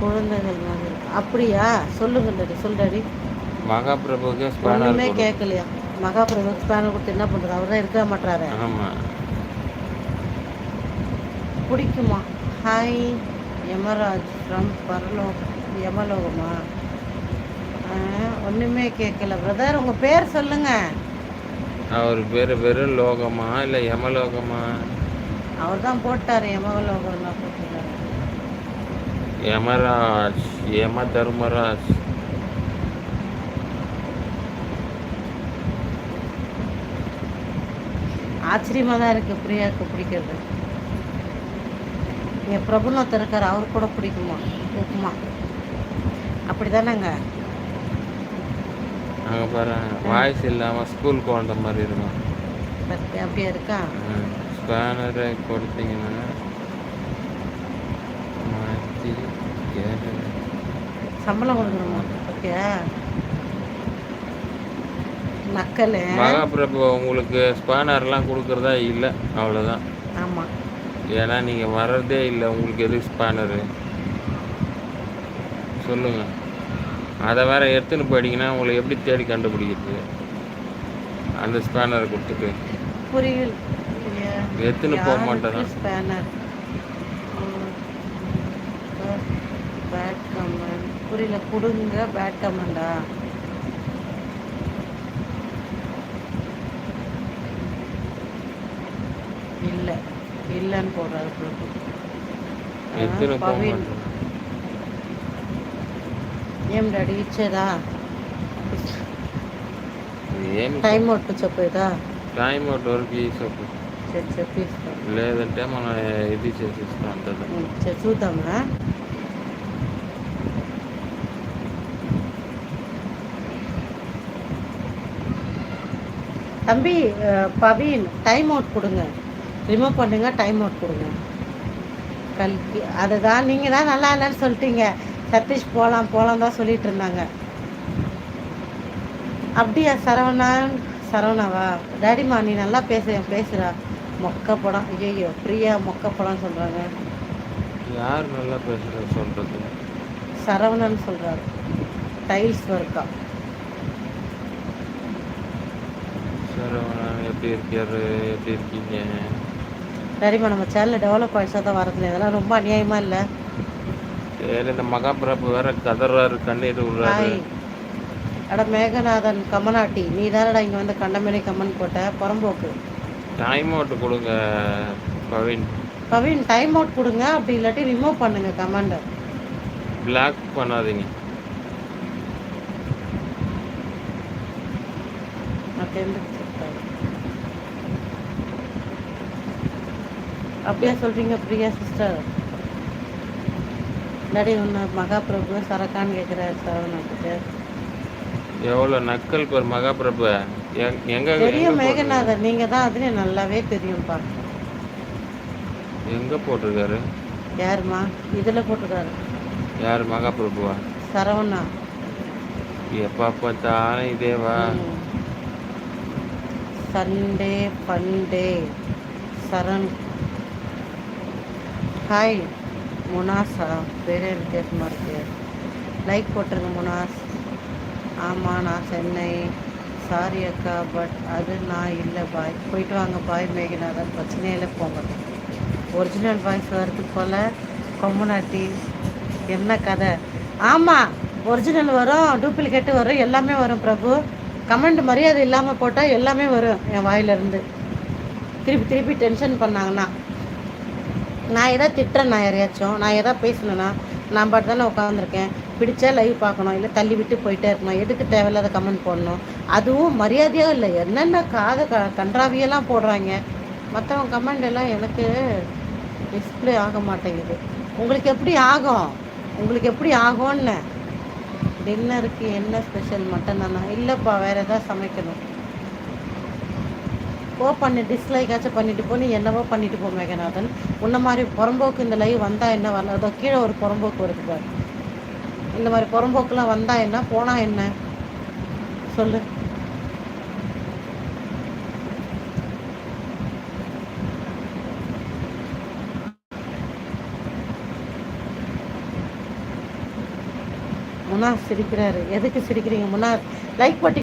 குழந்தைகள் மாதிரி அப்படியா? சொல்லுங்க டாடி சொல் டாடி. மகாபிரபுக்கு ஸ்பேனர் கேட்கலையா மகாபிரபு ஸ்பேனர் கொடுத்து என்ன பண்றது? அவர் தான் இருக்க மாட்டாரு ஆமா. பிடிக்குமா? ஹாய் யமராஜ் ஃப்ரம் பரலோ யமலோகமா? ஒண்ணுமே கேட்கல பிரதர் உங்க பேர் சொல்லுங்க. அவர் பேரு வெறும் லோகமா இல்ல யமலோகமா? அவர் தான் போட்டாரு யமலோகம் தான் போட்டுருக்காரு. யமராஜ் யம தர்மராஜ் ஆச்சரியமா தான் இருக்கு பிரியாவுக்கு பிடிக்கிறது. என் பிரபுன்னு இருக்காரு அவர் கூட பிடிக்குமா? உப்புமா. அப்படிதானேங்க. அங்க பாரு வாய்ஸ் இல்லாம ஸ்கூலுக்கு வந்த மாதிரி இருக்கும். அப்படியே இருக்கா? ஸ்பேனரை கொடுத்தீங்கன்னா சம்பளம் கொடுக்கணுமா? ஓகே. நக்கல் மகாபிரபு உங்களுக்கு ஸ்பேனர்லாம் கொடுக்குறதா இல்லை அவ்வளோதான் ஆமா. ஏன்னா நீங்கள் வர்றதே இல்லை உங்களுக்கு எது ஸ்பேனரு சொல்லுங்க. அதை வேற எடுத்துன்னு போயிட்டீங்கன்னா உங்களை எப்படி தேடி கண்டுபிடிக்கிறது? அந்த ஸ்பேனரை கொடுத்துட்டு. புரியல. எடுத்துன்னு போக மாட்டேன் ஸ்பேனர் பேட் புரியல கொடுங்க பேட் கமெண்டா இல்ல இல்லன்னு போடுறாரு பிரபு ఆ, ఎత్తున పవీన్ పోమంటారు ఏం డాడీ ఇచ్చేదా ఏం టైం ఒట్టు చెప్పేదా టైం అవుట్ వరకు చెప్పు చెప్పి చెప్పి ఇస్తాను లేదంటే మనం ఇది చేసిస్తాం అంతదా ఉమ్, సరే, చూద్దామా தம்பி பவீன் டைம் அவுட் கொடுங்க. ரிமூவ் பண்ணுங்க டைம் அவுட் கொடுங்க. கல்கி அதுதான் நீங்கள் தான் நல்லா இல்லைன்னு சொல்லிட்டீங்க. சதீஷ் போகலாம் போகலாம் தான் சொல்லிட்டு இருந்தாங்க. அப்படியா சரவணன் சரவணாவா? டேடிமா நீ நல்லா பேச பேசுறா மொக்க படம். ஐயோ பிரியா மொக்க படம்னு சொல்கிறாங்க யார் நல்லா பேசுறது சொல்றது? சரவணன் சொல்றாரு. டைல்ஸ் ஒர்க்கா? எப்படி இருக்காரு எப்படி இருக்கீங்க? சரிம்மா நம்ம சேனல் டெவலப் ஆயிடுச்சா தான் வரதுல இதெல்லாம் ரொம்ப அநியாயமா இல்லை? சரி இந்த மகாபிரபு வேற கதறாரு கண்ணீர் விடுறாரு. அட மேகநாதன் கமனாட்டி நீ தானடா இங்கே வந்து கண்டமேனி கமெண்ட் போட்ட? புறம்போக்கு. டைம் அவுட் கொடுங்க பவின் பவீன் டைம் அவுட் கொடுங்க. அப்படி இல்லாட்டி ரிமூவ் பண்ணுங்க கமெண்டை பிளாக் பண்ணாதீங்க. அப்படியா சொல்றீங்க பிரியா சிஸ்டர் டாடி ஒன்று மகாபிரபு சரக்கான்னு கேட்குறாரு சரவணத்துக்கு எவ்வளோ நக்கல் ஒரு மகாபிரபு. எங்க- தெரியும் எங்க மேகநாதன் நீங்க தான் அதுல நல்லாவே போட்டிருக்காரு? எங்க போட்டிருக்காரு? யாருமா இதுல போட்டிருக்காரு. யார் மகாபிரபுவா? சரவணா. எப்பா பார்த்தாலும் இதேவா? சண்டே பண்டே சரண். ஹாய் முனாஸா பெரிய வித்தியாசமாக இருக்கு. லைக் போட்டிருங்க முனாஸ் ஆமாம் நான் சென்னை. சாரி அக்கா பட் அது நான் இல்லை பாய் போயிட்டு வாங்க பாய் மேகநாதன் பிரச்சனையே இல்லை போங்க. ஒரிஜினல் வாய்ஸ் வருது போல் கொம்புநாட்டி என்ன கதை? ஆமாம் ஒரிஜினல் வரும் டூப்ளிகேட்டு வரும் எல்லாமே வரும் பிரபு. கமெண்ட் மரியாதை இல்லாமல் போட்டால் எல்லாமே வரும் என் வாயிலிருந்து. திருப்பி திருப்பி டென்ஷன் பண்ணாங்கன்னா. நான் எதாவது திட்டுறேன் நான் யாரையாச்சும். நான் எதாவது பேசணுன்னா நான் பாட்டு தானே உட்காந்துருக்கேன் பிடிச்சா லைவ் பார்க்கணும் இல்லை தள்ளி விட்டு போயிட்டே இருக்கணும். எதுக்கு தேவையில்லாத கமெண்ட் போடணும்? அதுவும் மரியாதையாக இல்லை. என்னென்ன காத க கன்றாவியெல்லாம் போடுறாங்க. மற்றவங்க கமெண்ட் எல்லாம் எனக்கு டிஸ்பிளே ஆக மாட்டேங்குது. உங்களுக்கு எப்படி ஆகும்? உங்களுக்கு எப்படி ஆகும்னு? டின்னருக்கு என்ன ஸ்பெஷல் மட்டும் தானா? இல்லைப்பா வேறு எதாவது சமைக்கணும். ஓ பண்ணி டிஸ்லைக்காச்சும் பண்ணிட்டு போ நீ என்னவோ பண்ணிட்டு போ மேகநாதன். உன்ன மாதிரி புறம்போக்கு இந்த லைவ் வந்தா என்ன வரல அதோ கீழே ஒரு புறம்போக்கு வருது பாரு. இந்த மாதிரி புறம்போக்குலாம் வந்தா என்ன? போனா என்ன? சொல்லு. முனாஸ் சிரிக்கிறாரு. எதுக்கு சிரிக்கிறீங்க முனாஸ் லைக் பட்டி